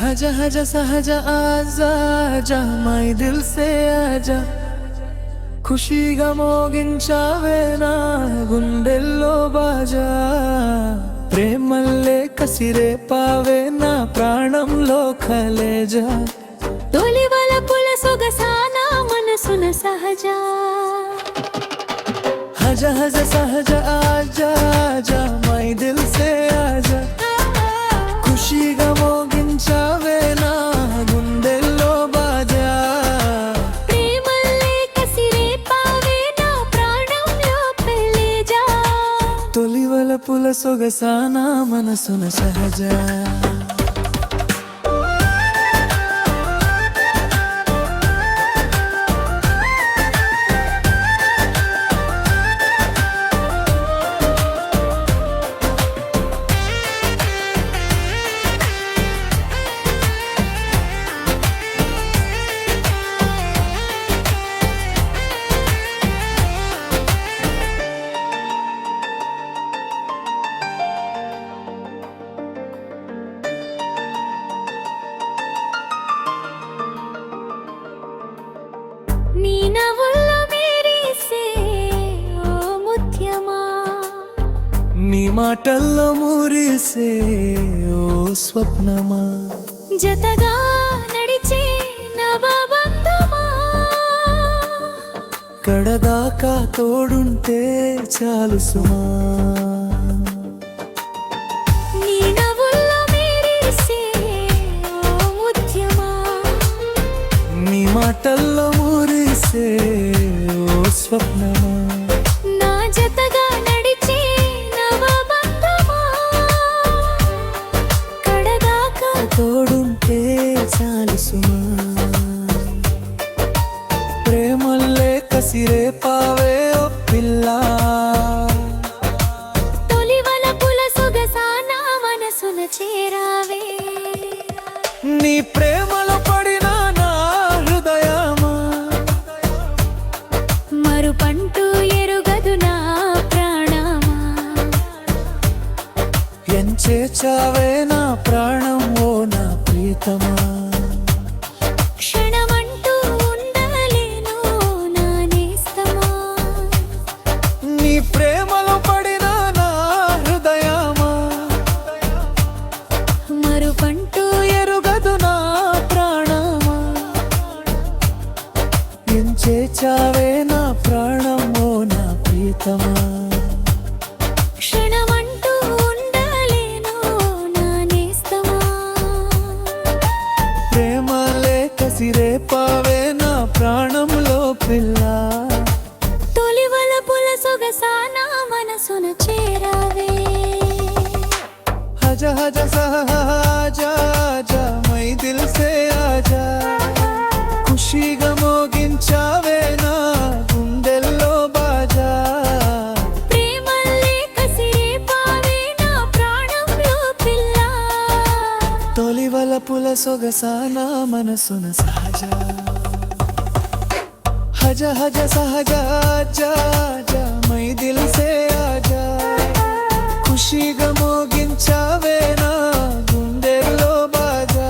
हज हज सहज आजा जा మై దిల్ సే ఆజా ఖుషీగా మోగించావే నా గుండెల్లో బాజా ప్రేమల్లే కసిరే పావే నా ప్రాణంలో కలేజా తొలి వలపుల సొగసాన మనసున సహజ హజ హజ సహజ ఆజా ఆజా మై దిల్ సే ఆజా తొలివల పుల సొగసాన మాటల్లో మురిసే ఓ స్వప్నమా? జతగా నడిచే నవబంధమా? కడదాకా తోడుంటే చాలు సుమా. మాటల్లో మురిసే ఓ స్వప్నమా? చాలు సుమా. ప్రేమల్లే కసిరే పావే ఓ పిల్ల. తొలి వలపుల సొగసాన మనసున చేరావే. నీ ప్రేమలో పడిన నా హృదయమా? మరుపంటూ ఎరుగదు నా ప్రాణమా? ఎంచే చావే నా ప్రాణం ఓ నా ప్రీతమా? చావే నా ప్రాణం ఓ నా ప్రీతమా? క్షణమంటూ ఉండలేను నా నేస్తమా? ప్రాణంలో పిల్ల. సొగసాన మనసున చేరావే. హజ హజ సహజా జా మై దిల్ సే ఆజా ఖుషీగా మోగించావే సొగస నా మనసున సహజ. హజ హజ సహజ జా ఖుషిగా మోగించావే నా గుండెల్లో బాగా